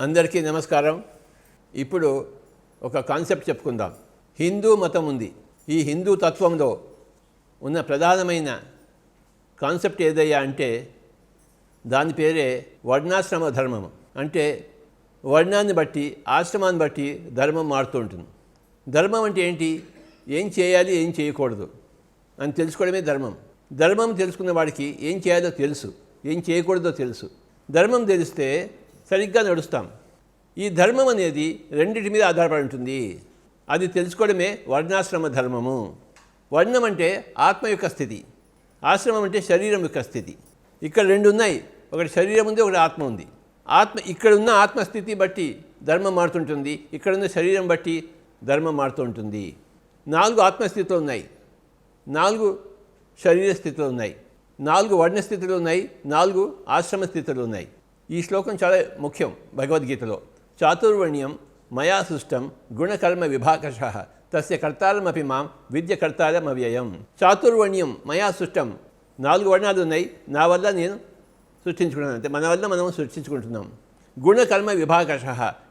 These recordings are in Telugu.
అందరికీ నమస్కారం. ఇప్పుడు ఒక కాన్సెప్ట్ చెప్పుకుందాం. హిందూ మతం ఉంది. ఈ హిందూ తత్వంలో ఉన్న ప్రధానమైన కాన్సెప్ట్ ఏదయ్యా అంటే దాని పేరే వర్ణాశ్రమ ధర్మం అంటే వర్ణాన్ని బట్టి ఆశ్రమాన్ని బట్టి ధర్మం మారుతూ ఉంటుంది. ధర్మం అంటే ఏంటి? ఏం చేయాలి ఏం చేయకూడదు అని తెలుసుకోవడమే ధర్మం. ధర్మం తెలుసుకున్న వాడికి ఏం చేయాలో తెలుసు. ఏం చేయకూడదో తెలుసు. ధర్మం తెలిస్తే సరిగ్గా నడుస్తాం. ఈ ధర్మం అనేది రెండింటి మీద ఆధారపడి ఉంటుంది. అది తెలుసుకోవడమే వర్ణాశ్రమ ధర్మము. వర్ణం అంటే ఆత్మ యొక్క స్థితి. ఆశ్రమం అంటే శరీరం యొక్క స్థితి. ఇక్కడ రెండు ఉన్నాయి. ఒకటి శరీరం ఉంది ఒకటి ఆత్మ ఉంది. ఆత్మ ఇక్కడ ఉన్న ఆత్మస్థితి బట్టి ధర్మం మారుతుంటుంది. ఇక్కడ ఉన్న శరీరం బట్టి ధర్మం మారుతుంటుంది నాలుగు ఆత్మస్థితులు ఉన్నాయి. నాలుగు శరీర స్థితులు ఉన్నాయి. నాలుగు వర్ణ స్థితులు ఉన్నాయి. నాలుగు ఆశ్రమ స్థితులు ఉన్నాయి. ఈ శ్లోకం చాలా ముఖ్యం భగవద్గీతలో. చాతుర్వర్ణ్యం మయా సృష్టం గుణకర్మ విభాకష తస్య కర్తారమపి మాం విద్య కర్తారం అవ్యయం చాతుర్వర్ణ్యం మయా సృష్టం నాలుగు వర్ణాలు ఉన్నాయి. నా వల్ల నేను సృష్టించుకున్నాను. అంటే మన వల్ల మనం సృష్టించుకుంటున్నాం. గుణకర్మ విభాకష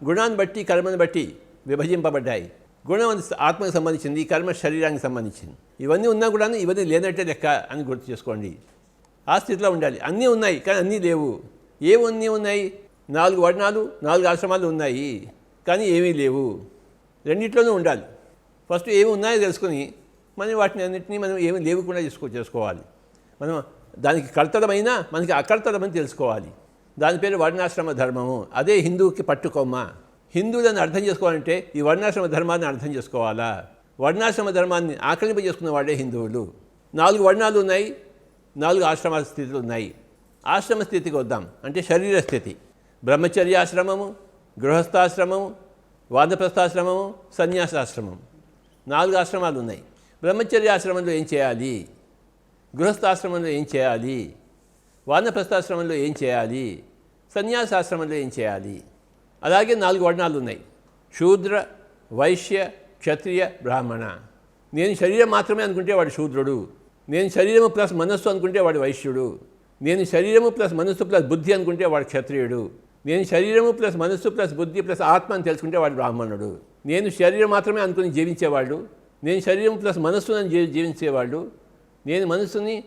గుణాన్ని బట్టి కర్మను బట్టి విభజింపబడ్డాయి. గుణం ఆత్మకు సంబంధించింది కర్మ శరీరానికి సంబంధించింది. ఇవన్నీ ఉన్నా కూడా ఇవన్నీ లేనట్టే లెక్క అని గుర్తు చేసుకోండి. ఆ స్థితిలో ఉండాలి. అన్నీ ఉన్నాయి కానీ అన్నీ లేవు. ఏమన్నీ ఉన్నాయి నాలుగు వర్ణాలు నాలుగు ఆశ్రమాలు ఉన్నాయి. కానీ ఏమీ లేవు. రెండిట్లోనూ ఉండాలి. ఫస్ట్ ఏమి ఉన్నాయో తెలుసుకొని మనం వాటిని అన్నింటినీ మనం ఏమి లేవకుండా చేసుకో చేసుకోవాలి. మనం దానికి కర్తలమైనా మనకి అకర్తలమని తెలుసుకోవాలి. దాని పేరు వర్ణాశ్రమ ధర్మము. అదే హిందువుకి పట్టుకొమ్మ. హిందువులను అర్థం చేసుకోవాలంటే ఈ వర్ణాశ్రమ ధర్మాన్ని అర్థం చేసుకోవాలా? వర్ణాశ్రమ ధర్మాన్ని ఆక్రమింపజేసుకున్న చేసుకున్న వాడే హిందువులు. నాలుగు వర్ణాలు ఉన్నాయి నాలుగు ఆశ్రమ స్థితులు ఉన్నాయి. ఆశ్రమ స్థితికి వద్దాం. అంటే శరీర స్థితి. బ్రహ్మచర్యాశ్రమము గృహస్థాశ్రమము వాదప్రస్థాశ్రమము సన్యాసాశ్రమం. నాలుగు ఆశ్రమాలు ఉన్నాయి. బ్రహ్మచర్యాశ్రమంలో ఏం చేయాలి? గృహస్థాశ్రమంలో ఏం చేయాలి? వానప్రస్థాశ్రమంలో ఏం చేయాలి? సన్యాసాశ్రమంలో ఏం చేయాలి? అలాగే నాలుగు వర్ణాలు ఉన్నాయి. శూద్ర వైశ్య క్షత్రియ బ్రాహ్మణ. నేను శరీరం మాత్రమే అనుకుంటే వాడు శూద్రుడు. నేను శరీరము ప్లస్ మనస్సు అనుకుంటే వాడు వైశ్యుడు. నేను శరీరము ప్లస్ మనస్సు ప్లస్ బుద్ధి అనుకుంటే వాడు క్షత్రియుడు. నేను శరీరము ప్లస్ మనస్సు ప్లస్ బుద్ధి ప్లస్ ఆత్మ అని తెలుసుకుంటే వాడు బ్రాహ్మణుడు. నేను శరీరం మాత్రమే అనుకుని జీవించేవాడు. నేను శరీరం ప్లస్ మనస్సును అని జీవించేవాడు. నేను మనస్సుని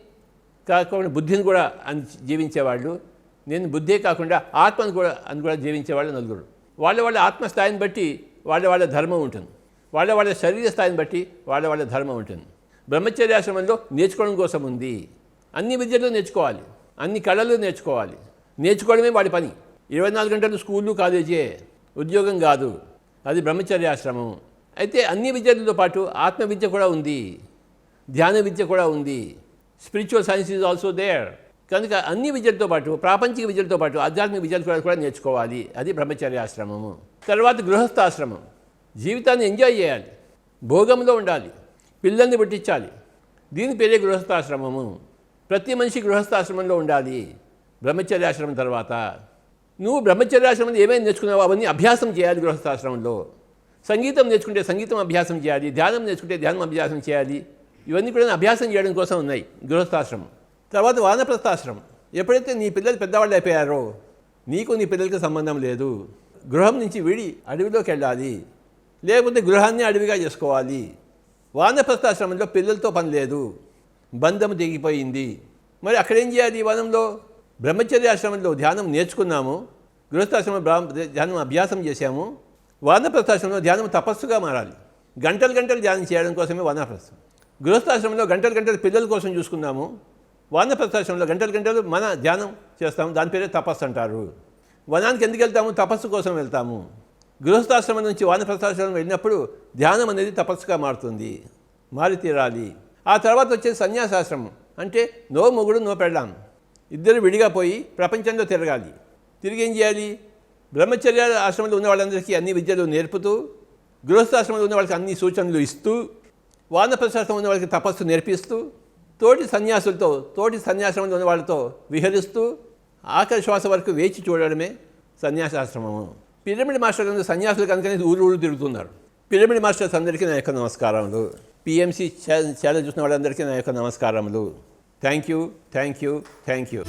కాకుండా బుద్ధిని కూడా అని జీవించేవాళ్ళు నేను బుద్ధే కాకుండా ఆత్మను కూడా అని కూడా జీవించేవాళ్ళు నలుగురు. వాళ్ళ వాళ్ళ ఆత్మ స్థాయిని బట్టి వాళ్ళ వాళ్ళ ధర్మం ఉంటుంది. వాళ్ళ వాళ్ళ శరీర స్థాయిని బట్టి వాళ్ళ వాళ్ళ ధర్మం ఉంటుంది. బ్రహ్మచర్యాశ్రమంలో నేర్చుకోవడం కోసం ఉంది. అన్ని విద్యలు నేర్చుకోవాలి. అన్ని కళలు నేర్చుకోవాలి. నేర్చుకోవడమే వాడి పని. ఇరవై నాలుగు గంటలు స్కూళ్ళు కాలేజే. ఉద్యోగం కాదు. అది బ్రహ్మచర్యాశ్రమం. అయితే అన్ని విద్యలతో పాటు ఆత్మ విద్య కూడా ఉంది. ధ్యాన విద్య కూడా ఉంది. Spiritual science is also there. కనుక అన్ని విద్యలతో పాటు ప్రాపంచిక విద్యలతో పాటు ఆధ్యాత్మిక విద్యలు కూడా కూడా నేర్చుకోవాలి. అది బ్రహ్మచర్యాశ్రమము. తర్వాత గృహస్థాశ్రమం. జీవితాన్ని ఎంజాయ్ చేయాలి. భోగంలో ఉండాలి. పిల్లల్ని పుట్టించాలి. దీని పేరే గృహస్థాశ్రమము. ప్రతి మనిషి గృహస్థాశ్రమంలో ఉండాలి. బ్రహ్మచర్యాశ్రమం తర్వాత. నువ్వు బ్రహ్మచర్యాశ్రమంలో ఏమేమి నేర్చుకున్నావో అవన్నీ అభ్యాసం చేయాలి గృహస్థాశ్రమంలో. సంగీతం నేర్చుకుంటే సంగీతం అభ్యాసం చేయాలి ధ్యానం నేర్చుకుంటే ధ్యానం అభ్యాసం చేయాలి. ఇవన్నీ కూడా అభ్యాసం చేయడం కోసం ఉన్నాయి గృహస్థాశ్రమం. తర్వాత వానప్రస్థాశ్రమం. ఎప్పుడైతే నీ పిల్లలు పెద్దవాళ్ళు అయిపోయారో నీకు నీ పిల్లలకి సంబంధం లేదు. గృహం నుంచి విడి అడవిలోకి వెళ్ళాలి. లేకపోతే గృహాన్ని అడవిగా చేసుకోవాలి. వానప్రస్థాశ్రమంలో పిల్లలతో పని లేదు. బంధం తెగిపోయింది. మరి అక్కడ ఏం చేయాలి ఈ వనంలో? బ్రహ్మచర్యాశ్రమంలో ధ్యానం నేర్చుకున్నాము. గృహస్థాశ్రమ ధ్యానం అభ్యాసం చేశాము. వానప్రస్థాశ్రమంలో ధ్యానం తపస్సుగా మారాలి. గంటలు గంటలు ధ్యానం చేయడం కోసమే వానప్రస్థం. గృహస్థాశ్రమంలో గంటలు గంటలు పిల్లల కోసం చూసుకున్నాము. వానప్రస్థాశ్రమంలో గంటలు గంటలు మన ధ్యానం చేస్తాము. దాని పేరే తపస్సు అంటారు. వనానికి ఎందుకు వెళ్తాము? తపస్సు కోసం వెళ్తాము. గృహస్థాశ్రమం నుంచి వానప్రస్థాశ్రమం వెళ్ళినప్పుడు ధ్యానం అనేది తపస్సుగా మారుతుంది. మారి తీరాలి ఆ తర్వాత వచ్చేది సన్యాసాశ్రమం. అంటే నో మొగుడు నో పెళ్ళాం. ఇద్దరు విడిగా పోయి ప్రపంచంలో తిరగాలి. తిరిగి ఏం చేయాలి? బ్రహ్మచర్య ఆశ్రమంలో ఉన్న వాళ్ళందరికీ అన్ని విద్యలు నేర్పుతూ గృహస్థాశ్రమంలో ఉన్న వాళ్ళకి అన్ని సూచనలు ఇస్తూ వానప్రస్థాశ్రమం ఉన్న వాళ్ళకి తపస్సు నేర్పిస్తూ తోటి సన్యాసులతో తోటి సన్యాశ్రమంలో ఉన్న వాళ్ళతో విహరిస్తూ ఆఖరి శ్వాస వరకు వేచి చూడడమే సన్యాసాశ్రమము. పిరమిడ్ మాస్టర్ కనుక సన్యాసులు కనుక ఊరు ఊరు తిరుగుతున్నారు. పిరమిడ్ మాస్టర్స్ అందరికీ నా యొక్క నమస్కారములు. పిఎంసి ఛానల్ చూసిన వాళ్ళందరికీ నా యొక్క నమస్కారములు. Thank you thank you thank you.